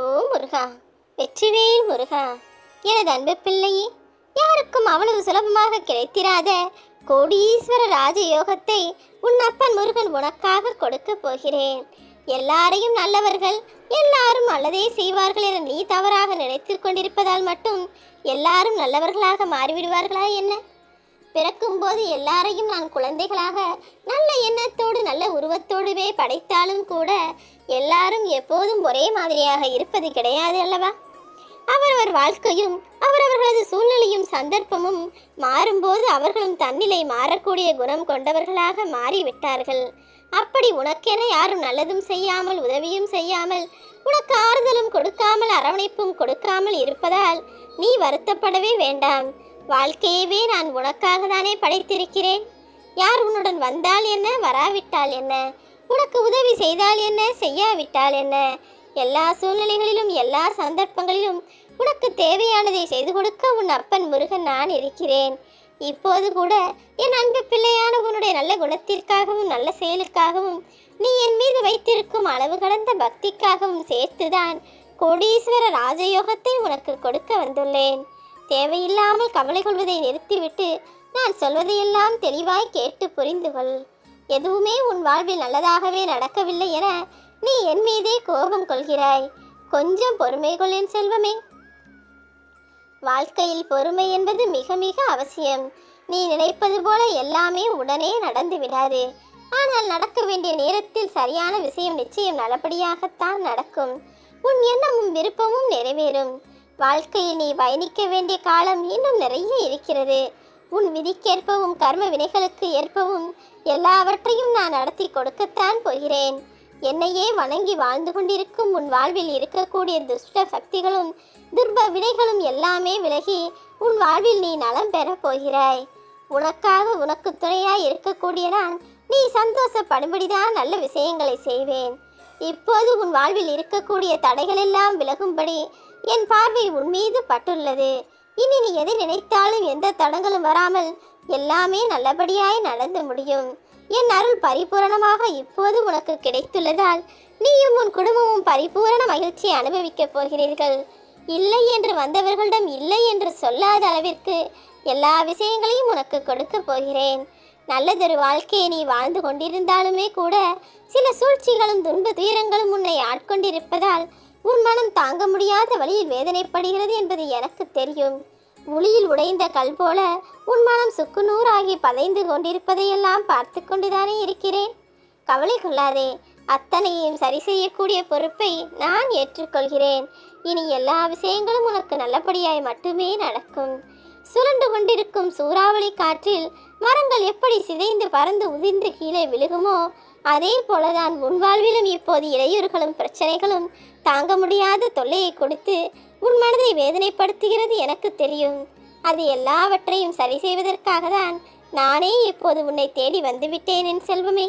ஓ முருகா. வெற்றிவேல் முருகா. எனது அன்பு பிள்ளையே யாருக்கும் அவ்வளவு சுலபமாக கிடைத்திராத கோடீஸ்வர ராஜயோகத்தை உன் அப்பன் முருகன் உனக்காக கொடுக்க போகிறேன். எல்லாரையும் நல்லவர்கள் எல்லாரும் நல்லதே செய்வார்கள் என நீ தவறாக நினைத்து கொண்டிருப்பதால் மட்டும் எல்லாரும் நல்லவர்களாக மாறிவிடுவார்களா என்ன? பிறக்கும்போது எல்லாரையும் நான் குழந்தைகளாக நல்ல எண்ணத்தோடு நல்ல உருவத்தோடுவே படைத்தாலும் கூட எல்லாரும் எப்போதும் ஒரே மாதிரியாக இருப்பது கிடையாது அல்லவா? அவரவர் வாழ்க்கையும் அவரவர்களது சூழ்நிலையும் சந்தர்ப்பமும் மாறும்போது அவர்களும் தன்னிலை மாறக்கூடிய குணம் கொண்டவர்களாக மாறிவிட்டார்கள். அப்படி உனக்கென யாரும் நல்லதும் செய்யாமல் உதவியும் செய்யாமல் உனக்கு ஆறுதலும் கொடுக்காமல் அரவணைப்பும் கொடுக்காமல் இருப்பதால் நீ வருத்தப்படவே வேண்டாம். வாழ்க்கையவே நான் உனக்காக தானே படைத்திருக்கிறேன்? யார் உன்னுடன் வந்தால் என்ன வராவிட்டால் என்ன? உனக்கு உதவி செய்தால் என்ன செய்யாவிட்டால் என்ன? எல்லா சூழ்நிலைகளிலும் எல்லா சந்தர்ப்பங்களிலும் உனக்கு தேவையானதை செய்து கொடுக்க உன் அப்பன் முருகன் நான் இருக்கிறேன். இப்போது கூட என் அன்பு பிள்ளையான உன்னுடைய நல்ல குணத்திற்காகவும் நல்ல செயலுக்காகவும் நீ என் மீது வைத்திருக்கும் அளவு கடந்த பக்திக்காகவும் சேர்த்துதான் கோடீஸ்வர ராஜயோகத்தை உனக்கு கொடுக்க வந்துள்ளேன். தேவையில்லாமல் கவலை கொள்வதை நிறுத்திவிட்டு நான் சொல்வதையெல்லாம் தெளிவாய் கேட்டு புரிந்து கொள் எதுவுமே உன் வாழ்வில் நல்லதாகவே நடக்கவில்லை என நீ என் மீதே கோபம் கொள்கிறாய். கொஞ்சம் பொறுமை கொள் என் செல்வமே. வாழ்க்கையில் பொறுமை என்பது மிக மிக அவசியம். நீ நினைப்பது போல எல்லாமே உடனே நடந்து விடாது. ஆனால் நடக்க வேண்டிய நேரத்தில் சரியான விஷயம் நிச்சயம் நல்லபடியாகத்தான் நடக்கும். உன் எண்ணமும் விருப்பமும் நிறைவேறும். வாழ்க்கையில் நீ பயணிக்க வேண்டிய காலம் இன்னும் நிறைய இருக்கிறது. உன் விதிக்கேற்பவும் கர்ம வினைகளுக்கு ஏற்பவும் எல்லாவற்றையும் நான் நடத்தி கொடுக்கத்தான் போகிறேன். என்னையே வணங்கி வாழ்ந்து கொண்டிருக்கும் உன் வாழ்வில் இருக்கக்கூடிய துஷ்ட சக்திகளும் துர்ப வினைகளும் எல்லாமே விலகி உன் வாழ்வில் நீ நலம் பெறப் போகிறாய். உனக்காக உனக்கு துணையாய் இருக்கக்கூடிய நான் நீ சந்தோஷப்படும்படிதான் நல்ல விஷயங்களை செய்வேன். இப்போது உன் வாழ்வில் இருக்கக்கூடிய தடைகளெல்லாம் விலகும்படி என் பார்வை உன் மீது பட்டுள்ளது. இனி நீ எதை நினைத்தாலும் எந்த தடங்களும் வராமல் எல்லாமே நல்லபடியாய் நடந்து முடியும். என் அருள் பரிபூரணமாக இப்போது உனக்கு கிடைத்துள்ளதால் நீயும் உன் குடும்பமும் பரிபூரண மகிழ்ச்சியை அனுபவிக்கப் போகிறீர்கள். இல்லை என்று வந்தவர்களிடம் இல்லை என்று சொல்லாத அளவிற்கு எல்லா விஷயங்களையும் உனக்கு கொடுக்க போகிறேன். நல்லதொரு வாழ்க்கையை நீ வாழ்ந்து கொண்டிருந்தாலுமே கூட சில சூழ்ச்சிகளும் துன்ப துயரங்களும் உன்னை ஆட்கொண்டிருப்பதால் உன் மனம் தாங்க முடியாத வழியில் வேதனைப்படுகிறது என்பது எனக்கு தெரியும். ஒளியில் உடைந்த கல் போல உன் மனம் சுக்குநூறாகி பதைந்து கொண்டிருப்பதையெல்லாம் பார்த்து கொண்டுதானே இருக்கிறேன். கவலை கொள்ளாதே. அத்தனையும் சரி செய்யக்கூடிய பொறுப்பை நான் ஏற்றுக்கொள்கிறேன். இனி எல்லா விஷயங்களும் உனக்கு நல்லபடியாய் மட்டுமே நடக்கும். சுரண்டு கொண்டிருக்கும் சூறாவளி காற்றில் மரங்கள் எப்படி சிதைந்து பறந்து உதிர்ந்து கீழே விழுகுமோ அதே போலதான் உன் வாழ்விலும் இப்போது இடையூறுகளும் பிரச்சனைகளும் தாங்க முடியாத தொல்லையை கொடுத்து உன் மனதை வேதனைப்படுத்துகிறது எனக்கு தெரியும். அது எல்லாவற்றையும் சரி செய்வதற்காக தான் நானே இப்போது உன்னை தேடி வந்துவிட்டேன் என் செல்வமே.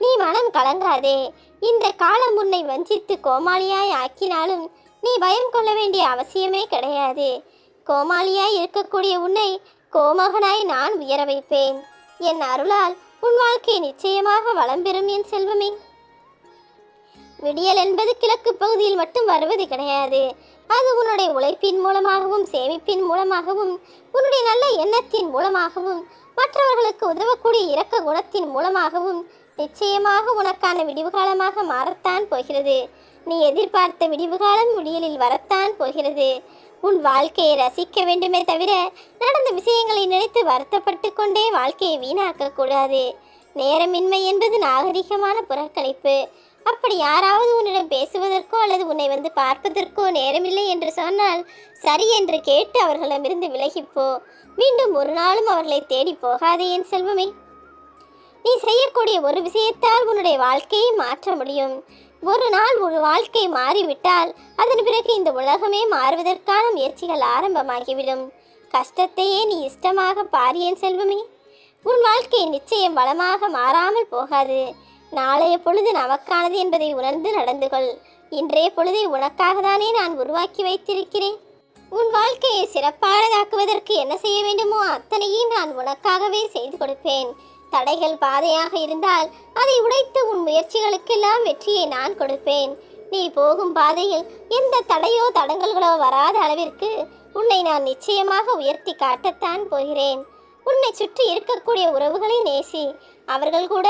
நீ மனம் கலங்காதே. இந்த காலம் உன்னை வஞ்சித்து கோமாளியாய் ஆக்கினாலும் நீ பயம் கொள்ள வேண்டிய அவசியமே கிடையாது. கோமாளியாய் இருக்கக்கூடிய உன்னை கோமகனாய் நான் உயர வைப்பேன். என் அருளால் உன் வாழ்க்கை நிச்சயமாக வளம் பெறும் என் செல்வமே. விடியல் என்பது கிழக்கு பகுதியில் மட்டும் வருவது கிடையாது. அது உன்னுடைய உழைப்பின் மூலமாகவும் சேமிப்பின் மூலமாகவும் உன்னுடைய நல்ல எண்ணத்தின் மூலமாகவும் மற்றவர்களுக்கு உதவக்கூடிய இரக்க குணத்தின் மூலமாகவும் நிச்சயமாக உனக்கான விடிவு காலமாக மாறத்தான் போகிறது. நீ எதிர்பார்த்த விடிவு காலம் விடியலில் வரத்தான் போகிறது. உன் வாழ்க்கையை ரசிக்க வேண்டுமே தவிர நடந்த விஷயங்களை நினைத்து வருத்தப்பட்டு கொண்டே வாழ்க்கையை வீணாக்க கூடாது. நேரமின்மை என்பது நாகரிகமான புறக்கணிப்பு. அப்படி யாராவது உன்னிடம் பேசுவதற்கோ அல்லது உன்னை வந்து பார்ப்பதற்கோ நேரமில்லை என்று சொன்னால் சரி என்று கேட்டு அவர்களிடமிருந்து விலகிப்போ. மீண்டும் ஒரு நாளும் அவர்களை தேடி போகாதே என் செல்வமே. நீ செய்யக்கூடிய ஒரு விஷயத்தால் உன்னுடைய வாழ்க்கையை மாற்ற முடியும். ஒரு நாள் ஒரு வாழ்க்கை மாறிவிட்டால் அதன் பிறகு இந்த உலகமே மாறுவதற்கான முயற்சிகள் ஆரம்பமாகிவிடும். கஷ்டத்தையே நீ இஷ்டமாக பாரியேன் செல்வமே. உன் வாழ்க்கை நிச்சயம் வளமாக மாறாமல் போகாது. நாளைய பொழுது நமக்கானது என்பதை உணர்ந்து நடந்து கொள். இன்றைய பொழுதை உனக்காக தானே நான் உருவாக்கி வைத்திருக்கிறேன். உன் வாழ்க்கையை சிறப்பானதாக்குவதற்கு என்ன செய்ய வேண்டுமோ அத்தனையும் நான் உனக்காகவே செய்து கொடுப்பேன். தடைகள் பாதையாக இருந்தால் அதை உடைத்து உன் முயற்சிகளுக்கெல்லாம் வெற்றியை நான் கொடுப்பேன். நீ போகும் பாதையில் எந்த தடையோ தடங்கல்களோ வராத அளவிற்கு உன்னை நான் நிச்சயமாக உயர்த்தி காட்டத்தான் போகிறேன். உன்னை சுற்றி இருக்கக்கூடிய உறவுகளை நேசி. அவர்கள் கூட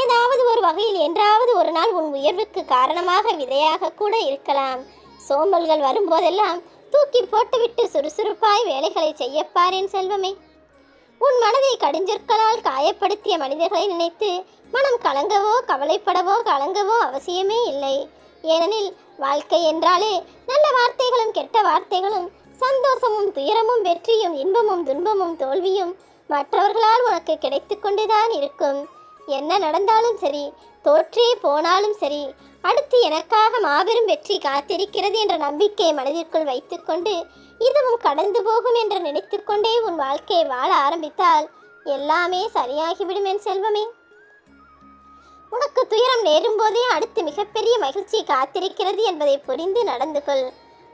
ஏதாவது ஒரு வகையில் என்றாவது ஒரு நாள் உன் உயர்வுக்கு காரணமாக விதையாக கூட இருக்கலாம். சோம்பல்கள் வரும்போதெல்லாம் தூக்கி போட்டுவிட்டு சுறுசுறுப்பாய் வேலைகளை செய்யப்பாரேன் செல்வமே. உன் மனதை கடிஞ்சொற்களால் காயப்படுத்திய மனிதர்களை நினைத்து மனம் கலங்கவோ கவலைப்படவோ கலங்கவோ அவசியமே இல்லை. ஏனெனில் வாழ்க்கை என்றாலே நல்ல வார்த்தைகளும் கெட்ட வார்த்தைகளும் சந்தோஷமும் துயரமும் வெற்றியும் இன்பமும் துன்பமும் தோல்வியும் மற்றவர்களால் உனக்கு கிடைத்து கொண்டுதான் இருக்கும். என்ன நடந்தாலும் சரி தோற்றே போனாலும் சரி அடுத்து எனக்காக மாபெரும் வெற்றி காத்திருக்கிறது என்ற நம்பிக்கையை மனதிற்குள் வைத்துக்கொண்டு இதுவும் கடந்து போகும் என்று நினைத்துக்கொண்டே உன் வாழ்க்கையை வாழ ஆரம்பித்தால் எல்லாமே சரியாகிவிடும் என் செல்வமே. உனக்கு துயரம் நேரும் போதே அடுத்து மிகப்பெரிய மகிழ்ச்சி காத்திருக்கிறது என்பதை புரிந்து நடந்து கொள்.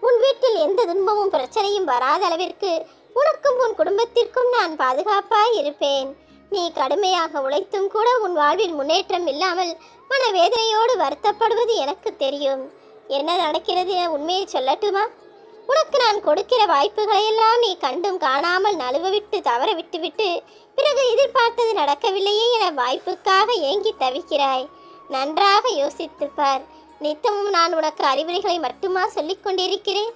உன் வீட்டில் எந்த துன்பமும் பிரச்சனையும் வராத அளவிற்கு உனக்கும் உன் குடும்பத்திற்கும் நான் பாதுகாப்பாய் இருப்பேன். நீ கடுமையாக உழைத்தும் கூட உன் வாழ்வில் முன்னேற்றம் இல்லாமல் மனவேதனையோடு வருத்தப்படுவது எனக்கு தெரியும். என்ன நடக்கிறது? என உண்மையை சொல்லட்டுமா? உனக்கு நான் கொடுக்கிற வாய்ப்புகளையெல்லாம் நீ கண்டும் காணாமல் நழுவ விட்டு தவற விட்டுவிட்டு பிறகு எதிர்பார்த்தது நடக்கவில்லையே என வாய்ப்புக்காக ஏங்கி தவிக்கிறாய். நன்றாக யோசித்துப்பார். நித்தமும் நான் உனக்கு அறிவுரைகளை மட்டுமா சொல்லிக் கொண்டிருக்கிறேன்?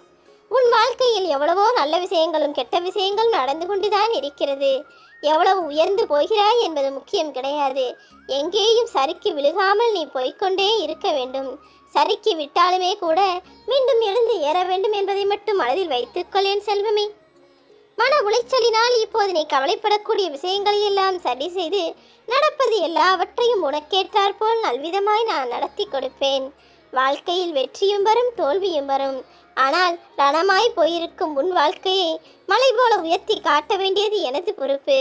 உன் வாழ்க்கையில் எவ்வளவோ நல்ல விஷயங்களும் கெட்ட விஷயங்களும் நடந்து கொண்டுதான் இருக்கிறது. எவ்வளவு உயர்ந்து போகிறாய் என்பது முக்கியம் கிடையாது. எங்கேயும் சறுக்கி விழுகாமல் நீ போய்கொண்டே இருக்க வேண்டும். சறுக்கி விட்டாலுமே கூட மீண்டும் எழுந்து ஏற வேண்டும் என்பதை மட்டும் மனதில் வைத்துக்கொள்ளேன் செல்வமே. மன உளைச்சலினால் இப்போது நீ கவலைப்படக்கூடிய விஷயங்களை எல்லாம் சரி செய்து நடப்பது எல்லாவற்றையும் உனக்கேற்றாற்போல் நல்விதமாய் நான் நடத்தி கொடுப்பேன். வாழ்க்கையில் வெற்றியும் வரும் தோல்வியும் வரும். ஆனால் ரணமாய் போயிருக்கும் உன் வாழ்க்கையை மலை போல உயர்த்தி காட்ட வேண்டியது எனது பொறுப்பு.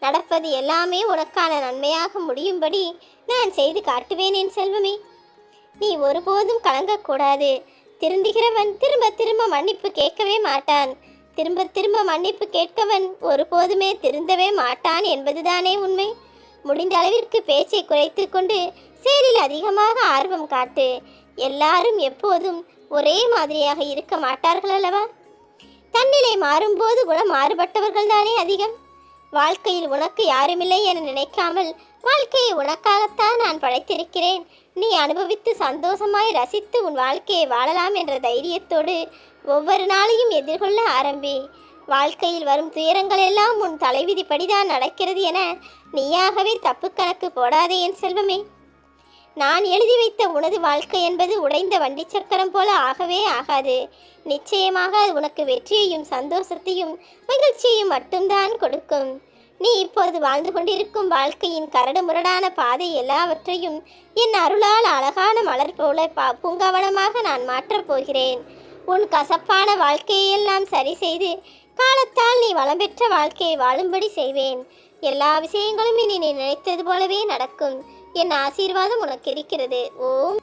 நடப்பது எல்லாமே உனக்கான நன்மையாக முடியும்படி நான் செய்து காட்டுவேன் என் செல்வமே. நீ ஒருபோதும் கலங்கக்கூடாது. திருந்துகிறவன் திரும்ப திரும்ப மன்னிப்பு கேட்கவே மாட்டான். திரும்ப திரும்ப மன்னிப்பு கேட்கவன் ஒருபோதுமே திருந்தவே மாட்டான் என்பதுதானே உண்மை. முடிந்த அளவிற்கு பேச்சை குறைத்து கொண்டு செயலில் அதிகமாக ஆர்வம் காட்டு. எல்லாரும் எப்போதும் ஒரே மாதிரியாக இருக்க மாட்டார்கள் அல்லவா? தன்னிலை மாறும்போது குணம் மாறுபட்டவர்கள் தானே அதிகம். வாழ்க்கையில் உனக்கு யாருமில்லை என நினைக்காமல் வாழ்க்கையை உனக்காகத்தான் நான் படைத்திருக்கிறேன். நீ அனுபவித்து சந்தோஷமாய் ரசித்து உன் வாழ்க்கையை வாழலாம் என்ற தைரியத்தோடு ஒவ்வொரு நாளையும் எதிர்கொள்ள ஆரம்பி. வாழ்க்கையில் வரும் துயரங்கள் எல்லாம் உன் தலைவிதிப்படிதான் நடக்கிறது என நீயாகவே தப்பு கணக்கு போடாதே என் செல்வமே. நான் எழுதி வைத்த உனது வாழ்க்கை என்பது உடைந்த வண்டி சக்கரம் போல ஆகவே ஆகாது. நிச்சயமாக அது உனக்கு வெற்றியையும் சந்தோஷத்தையும் மகிழ்ச்சியையும் மட்டும்தான் கொடுக்கும். நீ இப்போது வாழ்ந்து கொண்டிருக்கும் வாழ்க்கையின் கரடு முரடான பாதை எல்லாவற்றையும் என் அருளால் அழகான மலர் போல பா பூங்காவனமாக நான் மாற்றப் போகிறேன். உன் கசப்பான வாழ்க்கையெல்லாம் சரி செய்து காலத்தால் நீ வளம் பெற்ற வாழ்க்கையை வாழும்படி செய்வேன். எல்லா விஷயங்களும் இனி நீ நினைத்தது போலவே நடக்கும். என் ஆசீர்வாதம் உனக்கு இருக்கிறது. ஓம்.